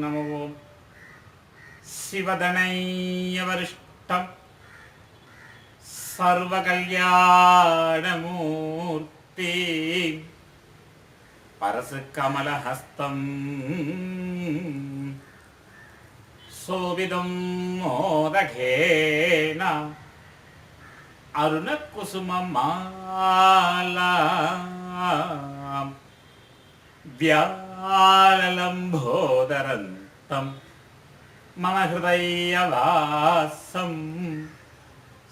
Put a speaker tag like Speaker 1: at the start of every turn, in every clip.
Speaker 1: நமோ சிவதனையவரிஷ்டம் சர்வகல்யாணமூர்த்தி பரசு கமலஹஸ்தம் சோபிதம் மோதகேன அருணகுசுமமாலா व्या വ്യാലലംബോദരന്തം മമ ഹൃദയവാസം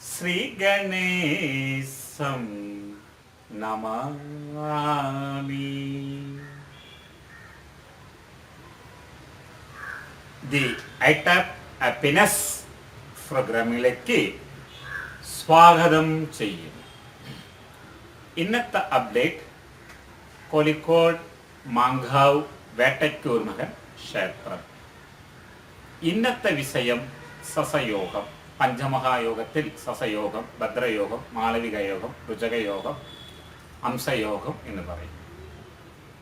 Speaker 1: ശ്രീഗണേശം നമാമി. ദി ഐടാപ്പ് ഹാപ്പിനെസ് പ്രോഗ്രാമിലേക്ക് സ്വാഗതം ചെയ്യുന്നു. ഇന്നത്തെ അപ്ഡേറ്റ് കോഴിക്കോട് മാങ്കാവ് വേട്ടയ്ക്കൂർ മകൻ ക്ഷേത്രം. ഇന്നത്തെ വിഷയം സസയോഗം. പഞ്ചമഹായോഗത്തിൽ സസയോഗം ഭദ്രയോഗം മാളവികയോഗം രുചകയോഗം അംശയോഗം എന്ന് പറയും.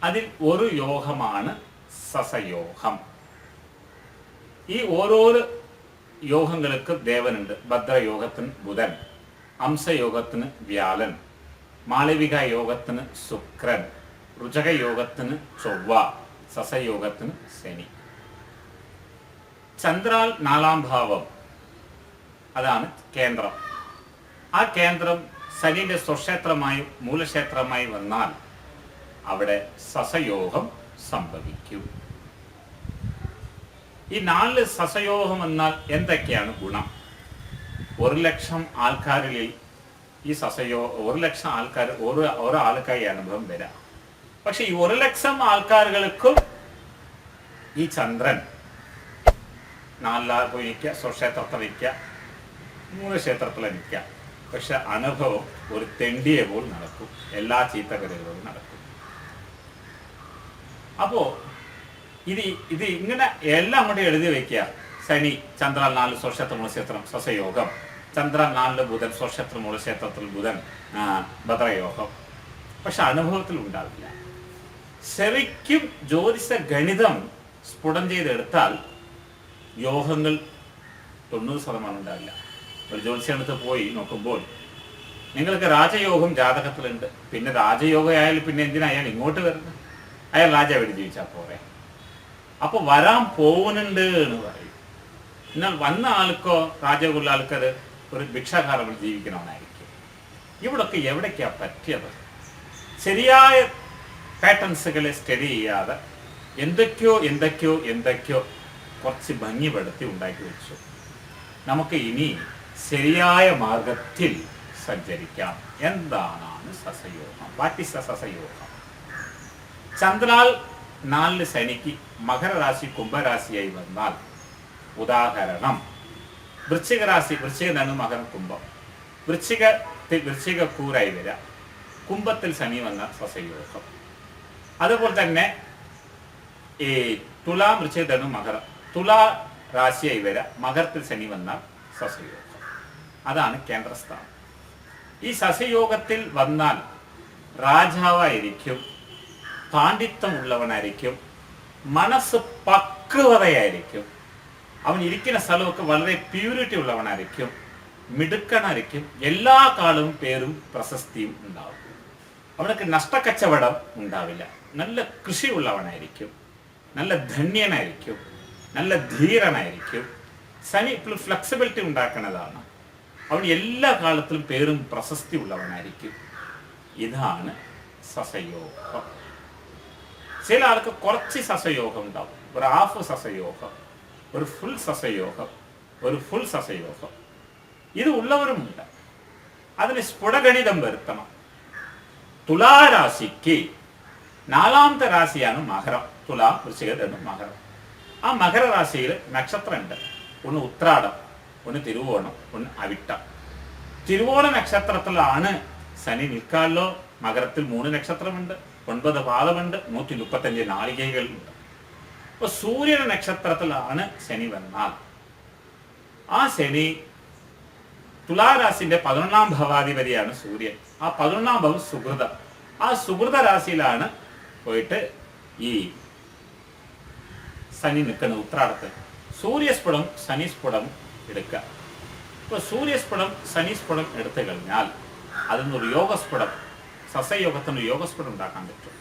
Speaker 1: അതിൽ ഒരു യോഗമാണ് സസയോഗം. ഈ ഓരോരോ യോഗങ്ങൾക്ക് ദേവനുണ്ട്. ഭദ്രയോഗത്തിന് ബുധൻ അംശയോഗത്തിന് വ്യാലൻ മാളവിക യോഗത്തിന് ശുക്രൻ. രുചക യോഗത്തിന് ചൊവ്വ സസയോഗത്തിന് ശനി. ചന്ദ്രാൽ നാലാം ഭാവം. അതാണ് കേന്ദ്രം. ആ കേന്ദ്രം ശനിയുടെ സ്വക്ഷേത്രമായി മൂലക്ഷേത്രമായി വന്നാൽ അവിടെ സസയോഗം സംഭവിക്കും. ഈ നാല് സസയോഗം എന്നാൽ എന്തൊക്കെയാണ് ഗുണം? ഒരു ലക്ഷം ആൾക്കാരിൽ ഈ സസയോ ഒരു ലക്ഷം ആൾക്കാർ ഒരു ഓരോ ആൾക്കാർ അനുഭവം വരാം. പക്ഷെ ഈ ഒരു ലക്ഷം ആൾക്കാരുകൾക്കും ഈ ചന്ദ്രൻ നാലാൾ പോയി നിൽക്കുക സ്വക്ഷേത്രത്തിൽ നിൽക്കുക മൂന്ന് ക്ഷേത്രത്തിൽ നിൽക്കുക പക്ഷെ അനുഭവം ഒരു തെണ്ടിയെ പോൽ നടക്കും. എല്ലാ ചീത്തകഥകളും നടക്കും. അപ്പോ ഇത് ഇത് ഇങ്ങനെ എല്ലാം കൂടെ എഴുതി വെക്കുക. ശനി ചന്ദ്രൻ നാല് സ്വക്ഷേത്ര മൂലക്ഷേത്രം സ്വസയോഗം ചന്ദ്രൻ നാല് ബുധൻ സ്വക്ഷേത്ര മൂലക്ഷേത്രത്തിൽ ബുധൻ ഭദ്രയോഗം. പക്ഷെ അനുഭവത്തിൽ ഉണ്ടാവില്ല ശരിക്കും ജ്യോതിഷ ഗണിതം സ്ഫുടം ചെയ്തെടുത്താൽ യോഗങ്ങൾ തൊണ്ണൂറ് ശതമാനം ഉണ്ടാവില്ല. ഒരു ജ്യോതിഷടുത്ത് പോയി നോക്കുമ്പോൾ നിങ്ങൾക്ക് രാജയോഗം ജാതകത്തിലുണ്ട്. പിന്നെ രാജയോഗം ആയാലും പിന്നെ എന്തിനാ അയാൾ ഇങ്ങോട്ട് വരുന്നത്? അയാൾ രാജാവിടെ ജീവിച്ചാൽ പോരെ. അപ്പൊ വരാൻ പോകുന്നുണ്ട് എന്ന് പറയും. എന്നാൽ വന്ന ആൾക്കോ രാജകുള്ള ആൾക്കാർ ഒരു ഭിക്ഷാകാരം ജീവിക്കണമെന്നായിരിക്കും ഇവിടൊക്കെ എവിടേക്കാ പറ്റിയത്? ശരിയായ പാറ്റേൺസുകളെ സ്റ്റഡി ചെയ്യാതെ എന്തൊക്കെയോ എന്തൊക്കെയോ എന്തൊക്കെയോ കുറച്ച് ഭംഗിപ്പെടുത്തി ഉണ്ടാക്കി വെച്ചു. നമുക്ക് ഇനി ശരിയായ മാർഗത്തിൽ സഞ്ചരിക്കാം. എന്താണ് സസയോഗം? What is സസയോഗം? ചന്ദ്രാൽ നാലിന് ശനിക്ക് മകരരാശി കുംഭരാശിയായി വന്നാൽ ഉദാഹരണം വൃശ്ചിക രാശി മകൻ കുംഭം. വൃശ്ചിക വൃശ്ചിക കൂരായി വരാം. കുംഭത്തിൽ ശനി വന്ന സസയോഗം അതുപോലെ തന്നെ ഈ തുലാ വൃശ്ചികധനു മകരം. തുലാ രാശിയായി വരെ മകരത്തിൽ ശനി വന്ന സസയോഗം അതാണ് കേന്ദ്രസ്ഥാനം. ഈ സസയോഗത്തിൽ വന്നാൽ രാജാവായിരിക്കും പാണ്ഡിത്യം ഉള്ളവനായിരിക്കും മനസ്സ് പക്വതയായിരിക്കും അവൻ ഇരിക്കുന്ന സ്ഥലമൊക്കെ വളരെ പ്യൂരിറ്റി ഉള്ളവനായിരിക്കും മിടുക്കനായിരിക്കും എല്ലാ കാലവും പേരും പ്രശസ്തിയും ഉണ്ടാവും. അവനക്ക് നഷ്ടക്കച്ചവടം ഉണ്ടാവില്ല. നല്ല കൃഷിയുള്ളവനായിരിക്കും. നല്ല ധന്യനായിരിക്കും. നല്ല ധീരനായിരിക്കും. ശനി ഫ്ലെക്സിബിലിറ്റി ഉണ്ടാക്കുന്നതാണ് അവൻ എല്ലാ കാലത്തിലും പേരും പ്രശസ്തി ഉള്ളവനായിരിക്കും. ഇതാണ് സസയോഗം. ചില ആൾക്ക് കുറച്ച് സസയോഗം ഉണ്ടാവും. ഒരു ഹാഫ് സസയോഗം ഒരു ഫുൾ സസയോഗം ഒരു ഫുൾ സസയോഗം. ഇത് ഉള്ളവരുമുണ്ട്. അതിന് സ്ഫുടഗണിതം വരുത്തണം. തുലാരാശിക്ക് നാലാമത്തെ രാശിയാണ് മകരം തുലാ വൃശ്ചികം മകരം ആ മകരരാശിയിൽ നക്ഷത്രമുണ്ട് ഒന്ന് ഉത്രാടം ഒന്ന് തിരുവോണം ഒന്ന് അവിട്ടം തിരുവോണ നക്ഷത്രത്തിലാണ് ശനി നിൽക്കാലോ മകരത്തിൽ മൂന്ന് നക്ഷത്രമുണ്ട് ഒൻപത് പാദമുണ്ട് നൂറ്റി മുപ്പത്തഞ്ച് നാളികകളുണ്ട് അപ്പൊ സൂര്യന നക്ഷത്രത്തിലാണ് ശനി വന്നാൽ ആ ശനി തുലാരാശിന്റെ പതിനൊന്നാം ഭവാധിപതിയാണ് സൂര്യൻ. ആ പതിനൊന്നാം ഭവം സുഹൃത. ആ സുഹൃത രാശിയിലാണ് പോയിട്ട് ഈ ശനി നിൽക്കുന്ന ഉത്രാടത്ത്. സൂര്യസ്ഫുടം ശനിസ്ഫുടം എടുക്കുക. ഇപ്പോൾ സൂര്യസ്ഫുടം ശനിസ്ഫുടം എടുത്തു കഴിഞ്ഞാൽ അതിനൊരു യോഗസ്ഫുടം സസ്യയോഗത്തിന് യോഗസ്ഫുടം ഉണ്ടാക്കാൻ പറ്റും.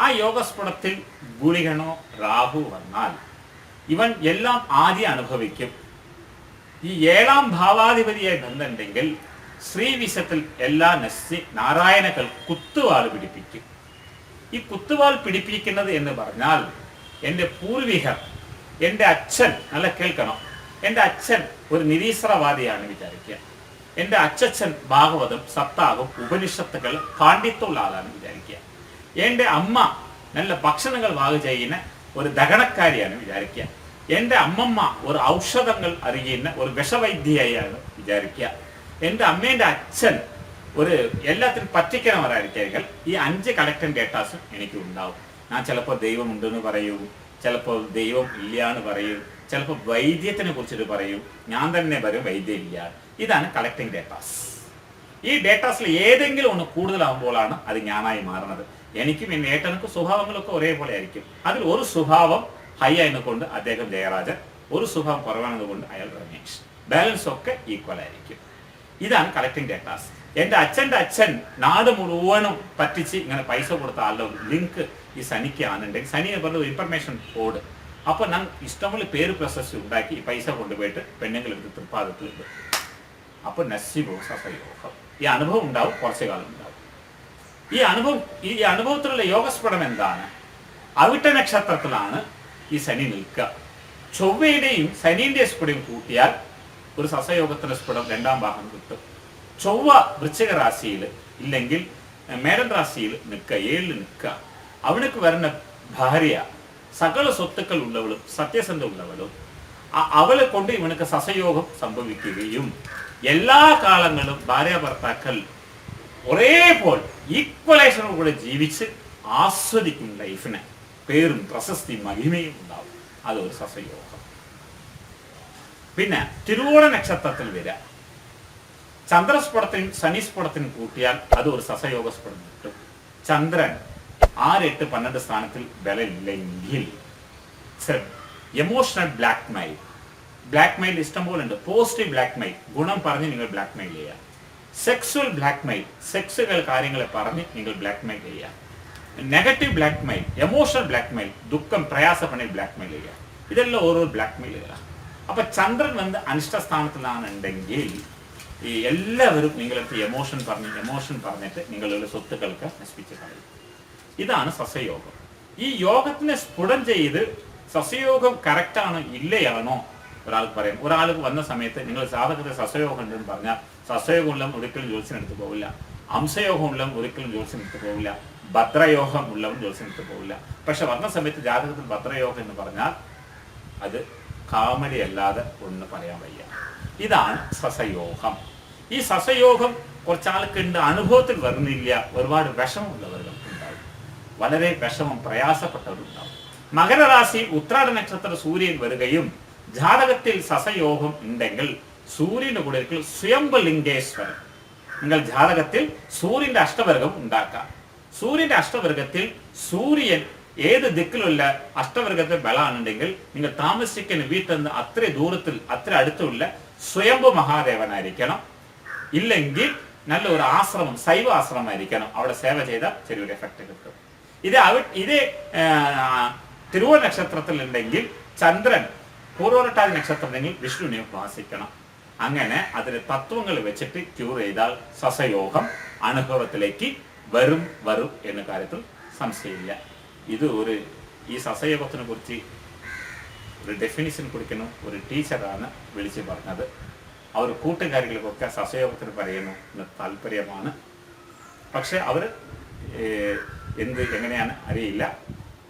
Speaker 1: ആ യോഗസ്ഫുടത്തിൽ ഗുളികണോ രാഹു വന്നാൽ ഇവൻ എല്ലാം ആദ്യം അനുഭവിക്കും. ഈ ഏഴാം ഭാവാധിപതിയെ ബന്ധമുണ്ടെങ്കിൽ ശ്രീവിശത്തിൽ എല്ലാ നസ്സി നാരായണകൾ കുത്തുവാൾ പിടിപ്പിക്കും. ഈ കുത്തുവാൾ പിടിപ്പിക്കുന്നത് എന്ന് പറഞ്ഞാൽ എന്റെ പൂർവികർ എന്റെ അച്ഛൻ നല്ല കേൾക്കണം എന്റെ അച്ഛൻ ഒരു നിരീശ്വരവാദിയാണ് വിചാരിക്കുക. എന്റെ അച്ഛൻ ഭാഗവതം സപ്താഹം ഉപനിഷത്തുകൾ പാണ്ഡിത്യമുള്ള ആളാണ് വിചാരിക്കുക. എന്റെ അമ്മ നല്ല ഭക്ഷണങ്ങൾ വാങ്ങു ചെയ്യുന്ന ഒരു ദഹനക്കാരിയാണ് വിചാരിക്കുക. എന്റെ അമ്മമ്മ ഒരു ഔഷധങ്ങൾ അറിയുന്ന ഒരു വിഷവൈദ്യയാണ് വിചാരിക്കുക. എന്റെ അമ്മേന്റെ അച്ഛൻ ഒരു എല്ലാത്തിനും പറ്റിക്കണവരായിരിക്കും ഈ അഞ്ച് കളക്ടൻ ഡേറ്റാസും എനിക്ക് ഉണ്ടാവും. ഞാൻ ചിലപ്പോൾ ദൈവം ഉണ്ടെന്ന് പറയും ചിലപ്പോൾ ദൈവം ഇല്ല എന്ന് പറയൂ ചിലപ്പോൾ വൈദ്യത്തിനെ കുറിച്ചിട്ട് പറയൂ. ഞാൻ തന്നെ പറയും വൈദ്യം ഇല്ല. ഇതാണ് കളക്ടിങ് ഡേറ്റാസ് ഈ ഡേറ്റാസിൽ ഏതെങ്കിലും ഒന്ന് കൂടുതലാകുമ്പോഴാണ് അത് ഞാനായി മാറുന്നത്. എനിക്കും എന്റെ ഏട്ടനക്കും സ്വഭാവങ്ങളൊക്കെ ഒരേപോലെ ആയിരിക്കും. അതിൽ ഒരു സ്വഭാവം ഹൈ ആയതുകൊണ്ട് അദ്ദേഹം ജയരാജൻ ഒരു സ്വഭാവം കുറവാണെന്നുകൊണ്ട് അയാൾ രമേശ് ബാലൻസ് ഒക്കെ ഈക്വൽ ആയിരിക്കും. ഇതാണ് കളക്ടിംഗ് ഡേറ്റാസ് എന്റെ അച്ഛന്റെ അച്ഛൻ നാട് മുഴുവനും പറ്റിച്ച് ഇങ്ങനെ പൈസ കൊടുത്ത ആളുടെ ലിങ്ക് ഈ സനിക്ക് ആണെന്നുണ്ടെങ്കിൽ സനി എന്ന് പറഞ്ഞ ഒരു ഇൻഫർമേഷൻ കോഡ് അപ്പോൾ ഞാൻ ഇഷ്ടമുള്ള പേര് പ്രശസ്തി ഉണ്ടാക്കി ഈ പൈസ കൊണ്ടുപോയിട്ട് പെണ്ണുങ്ങളെടുത്ത് തൃപ്പാദത്തിൽ അപ്പോൾ നസ്സിബോ സസയോഗം ഈ അനുഭവം ഉണ്ടാവും കുറച്ചു കാലം ഉണ്ടാവും. ഈ അനുഭവം ഈ അനുഭവത്തിലുള്ള യോഗസ്ഫുടം എന്താണ്? അവിട്ട നക്ഷത്രത്തിലാണ് ഈ ശനി നിൽക്കുക. ചൊവ്വയുടെയും ശനിന്റെ സ്ഫുടം കൂട്ടിയാൽ ഒരു സസയോഗത്തിന്റെ സ്ഫുടം രണ്ടാം ഭാഗം കിട്ടും. ചൊവ്വ വൃശ്ചിക രാശിയിൽ ഇല്ലെങ്കിൽ മേടം രാശിയിൽ നിൽക്കുക ഏഴിൽ നിൽക്കുക. അവനക്ക് വരുന്ന ഭാര്യ സകല സ്വത്തുക്കൾ ഉള്ളവളും സത്യസന്ധ ഉള്ളവളും അവളെ കൊണ്ട് ഇവനക്ക് സസയോഗം സംഭവിക്കുകയും എല്ലാ കാലങ്ങളും ഭാര്യ ഭർത്താക്കൾ ഒരേപോലെ ഈക്വലേഷനോട് കൂടെ ജീവിച്ച് ആസ്വദിക്കും ലൈഫിന് പേരും പ്രശസ്തി മഹിമയും ഉണ്ടാവും. അതൊരു സസയോഗം പിന്നെ തിരുവോണ നക്ഷത്രത്തിൽ വരിക. ചന്ദ്രസ്ഫുടത്തിനും ശനിസ്ഫുടത്തിനും കൂട്ടിയാൽ അത് ഒരു സസയോഗ സ്ഫുടം കിട്ടും. ചന്ദ്രൻ ആറ് എട്ട് പന്ത്രണ്ട് സ്ഥാനത്തിൽ ബലമില്ലെങ്കിൽ emotional blackmail blackmail ഇഷ്ടം പോലെ ഉണ്ട്. പോസിറ്റീവ് ബ്ലാക്ക് മെയിൽ ഗുണം പറഞ്ഞ് നിങ്ങൾ ബ്ലാക്ക് മെയിൽ ചെയ്യാം സെക്സ്വൽ ബ്ലാക്ക് മെയിൽ സെക്സുകൾ കാര്യങ്ങളെ പറഞ്ഞ് നിങ്ങൾ blackmail negative blackmail emotional blackmail ദുഃഖം പ്രയാസപ്പണി ബ്ലാക്ക് മെയിൽ ചെയ്യുക. ഇതെല്ലാം ഓരോ ബ്ലാക്ക് മെയിലുകളാണ് അപ്പൊ ചന്ദ്രൻ വന്ന് അനിഷ്ടസ്ഥാനത്തിലാണുണ്ടെങ്കിൽ ഈ എല്ലാവരും നിങ്ങളടുത്ത് എമോഷൻ പറഞ്ഞ് എമോഷൻ പറഞ്ഞിട്ട് നിങ്ങളുടെ സ്വത്തുക്കൾക്ക് നശിപ്പിച്ച് കളയും. ഇതാണ് സസ്യയോഗം. ഈ യോഗത്തിനെ സ്ഫുടം ചെയ്ത് സസ്യയോഗം കറക്റ്റാണോ ഇല്ലയാണോ ഒരാൾക്ക് പറയാം. ഒരാൾ വന്ന സമയത്ത് നിങ്ങൾ സാധകത്തെ സസ്യയോഗം ഉണ്ടെന്ന് പറഞ്ഞാൽ സസ്യയോഗം ഉള്ള ഒരിക്കലും ജ്യോത്സ്യനെടുത്ത് പോവില്ല. അംശയോഗം ഉള്ള ഒരിക്കലും ജ്യോത്സ്യനെടുത്ത് പോവില്ല. ഭദ്രയോഗം ഉള്ളവൻ ജ്യോത്സ്യത്തിൽ പോകില്ല പക്ഷെ വന്ന സമയത്ത് ജാതകത്തിൽ ഭദ്രയോഗം എന്ന് പറഞ്ഞാൽ അത് കാമഡി അല്ലാതെ ഒന്ന് പറയാൻ വയ്യ. ഇതാണ് സസയോഗം. ഈ സസയോഗം കുറച്ചാൾക്കുണ്ട് അനുഭവത്തിൽ വരുന്നില്ല. ഒരുപാട് വിഷമമുള്ളവർക്ക് ഉണ്ടാവും. വളരെ വിഷമം പ്രയാസപ്പെട്ടവരുണ്ടാവും മകരരാശി ഉത്രാട നക്ഷത്ര സൂര്യൻ വരികയും ജാതകത്തിൽ സസയോഗം ഉണ്ടെങ്കിൽ സൂര്യന്റെ കൂടെ സ്വയംബലിംഗേശ്വരൻ നിങ്ങൾ ജാതകത്തിൽ സൂര്യന്റെ അഷ്ടവർഗം ഉണ്ടാക്കാം. സൂര്യന്റെ അഷ്ടവർഗത്തിൽ സൂര്യൻ ഏത് ദിക്കിലുള്ള അഷ്ടവർഗത്തെ ബലാണുണ്ടെങ്കിൽ നിങ്ങൾ താമസിക്കുന്ന വീട്ടിൽ നിന്ന് അത്ര ദൂരത്തിൽ അത്ര അടുത്തുള്ള സ്വയംഭു മഹാദേവനായിരിക്കണം. ഇല്ലെങ്കിൽ നല്ല ഒരു ആശ്രമം ശൈവ ആശ്രമമായിരിക്കണം. അവിടെ സേവ ചെയ്ത ചെറിയൊരു എഫക്റ്റ് കിട്ടും. ഇത് അവ ഇത് നക്ഷത്രത്തിൽ ഉണ്ടെങ്കിൽ ചന്ദ്രൻ പൂർവരട്ടാതി നക്ഷത്രം ഉണ്ടെങ്കിൽ വിഷ്ണുവിനെ ഉപാസിക്കണം. അങ്ങനെ അതിന് തത്വങ്ങൾ വെച്ചിട്ട് ക്യൂർ ചെയ്താൽ സസയോഗം അനുഭവത്തിലേക്ക് വരും വരും എന്ന കാര്യത്തിൽ സംശയമില്ല. ഇത് ഒരു ഈ സസയോഗത്തിനെ കുറിച്ച് ഒരു ഡെഫിനിഷൻ കൊടുക്കുന്ന ഒരു ടീച്ചറാണ് വിളിച്ച് പറഞ്ഞത്. അവർ കൂട്ടുകാരികൾക്കൊക്കെ സസയോഗത്തിന് പറയുന്നു എന്ന് താല്പര്യമാണ്. പക്ഷെ അവർ എന്ത് എങ്ങനെയാണ് അറിയില്ല.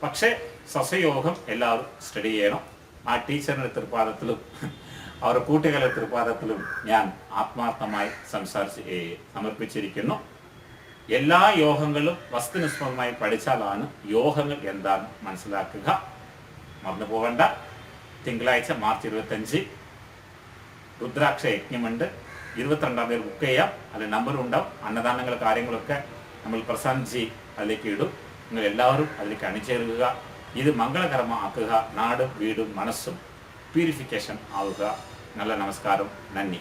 Speaker 1: പക്ഷേ സസയോഗം എല്ലാവരും സ്റ്റഡി ചെയ്യണം. ആ ടീച്ചറിന്റെ തൃപ്പാദത്തിലും അവരുടെ കൂട്ടുകാരുടെ തൃപ്പാദത്തിലും ഞാൻ ആത്മാർത്ഥമായി സംസാരിച്ച് സമർപ്പിച്ചിരിക്കുന്നു. എല്ലാ യോഗങ്ങളും വസ്തുനിഷ്ഠമായി പഠിച്ചാലാണ് യോഗങ്ങൾ എന്താണ് മനസ്സിലാക്കുക. മറന്നു പോകണ്ട തിങ്കളാഴ്ച മാർച്ച് ഇരുപത്തഞ്ച്. രുദ്രാക്ഷ യജ്ഞമുണ്ട്. ഇരുപത്തിരണ്ടാം തീയതി ബുക്ക് ചെയ്യാം. അതിൽ നമ്പർ ഉണ്ടാവും. അന്നദാനങ്ങൾ കാര്യങ്ങളൊക്കെ നമ്മൾ പ്രസാന്ത്ജി അതിലേക്ക് ഇടും. നിങ്ങൾ എല്ലാവരും അതിലേക്ക് അണിചേരുക. ഇത് മംഗളകരമാക്കുക നാടും വീടും മനസ്സും പ്യൂരിഫിക്കേഷൻ ആവുക. നല്ല നമസ്കാരം. നന്ദി.